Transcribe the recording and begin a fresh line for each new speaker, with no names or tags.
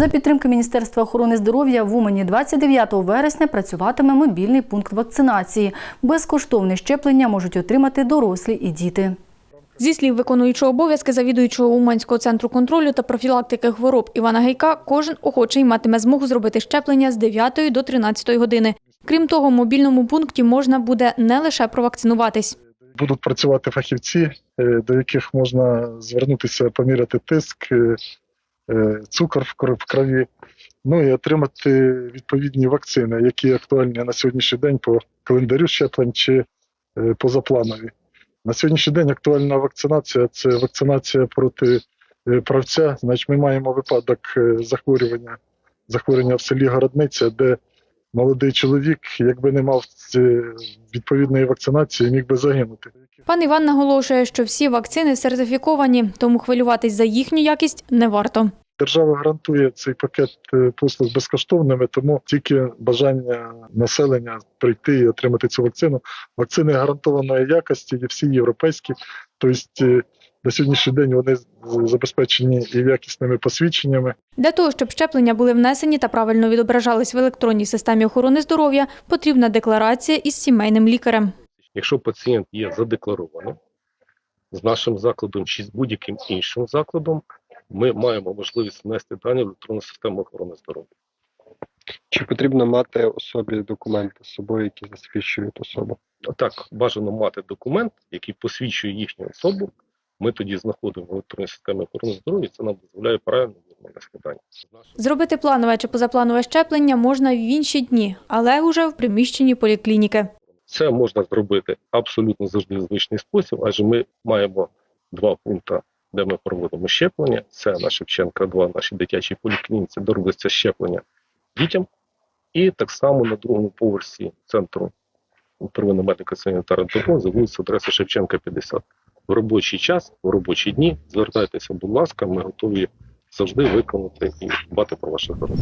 За підтримки Міністерства охорони здоров'я в Умані 29 вересня працюватиме мобільний пункт вакцинації. Безкоштовне щеплення можуть отримати дорослі і діти.
Зі слів виконуючого обов'язки завідуючого Уманського центру контролю та профілактики хвороб Івана Гайка, кожен охочий матиме змогу зробити щеплення з 9 до 13 години. Крім того, в мобільному пункті можна буде не лише провакцинуватись.
будуть працювати фахівці, е, до яких можна звернутися, поміряти тиск, е, цукор в кров- в крові, ну і отримати відповідні вакцини, які актуальні на сьогоднішній день по календарю щеплень чи е, позапланові. На сьогоднішній день актуальна вакцинація це вакцинація проти е, правця. Значить, ми маємо випадок е, захворювання, захворювання в селі Городниця, де молодий чоловік, якби не мав е, відповідної вакцинації, міг би загинути.
Пан Іван наголошує, що всі вакцини сертифіковані, тому хвилюватись за їхню якість не варто.
Держава гарантує цей пакет е, послуг безкоштовними, тому тільки бажання населення прийти і отримати цю вакцину. Вакцини гарантованої якості, є всі європейські. Тобто е, на сьогоднішній день вони забезпечені і якісними посвідченнями.
Для того, щоб щеплення були внесені та правильно відображались в електронній системі охорони здоров'я, потрібна декларація із сімейним лікарем.
Якщо пацієнт є задекларованим з нашим закладом чи з будь-яким іншим закладом, ми маємо можливість внести дані в електронну систему охорони здоров'я.
Чи потрібно мати особі документи з собою, які засвідчують особу?
Так, бажано мати документ, який посвідчує їхню особу. Ми тоді знаходимо в електронній системі охорони здоров'я, це нам дозволяє правильно внести дані.
Зробити планове чи позапланове щеплення можна в інші дні, але уже в приміщенні поліклініки.
Це можна зробити абсолютно завжди в звичний спосіб, адже ми маємо два пункти, де ми проводимо щеплення. Це на Шевченка 2, нашій дитячій поліклініці, де робиться щеплення дітям. І так само на другому поверсі центру первинної медико-санітарної допомоги за вулицю адреси Шевченка 50. В робочий час, в робочі дні звертайтеся, будь ласка, ми готові завжди виконати і дбати про ваше здоров'я.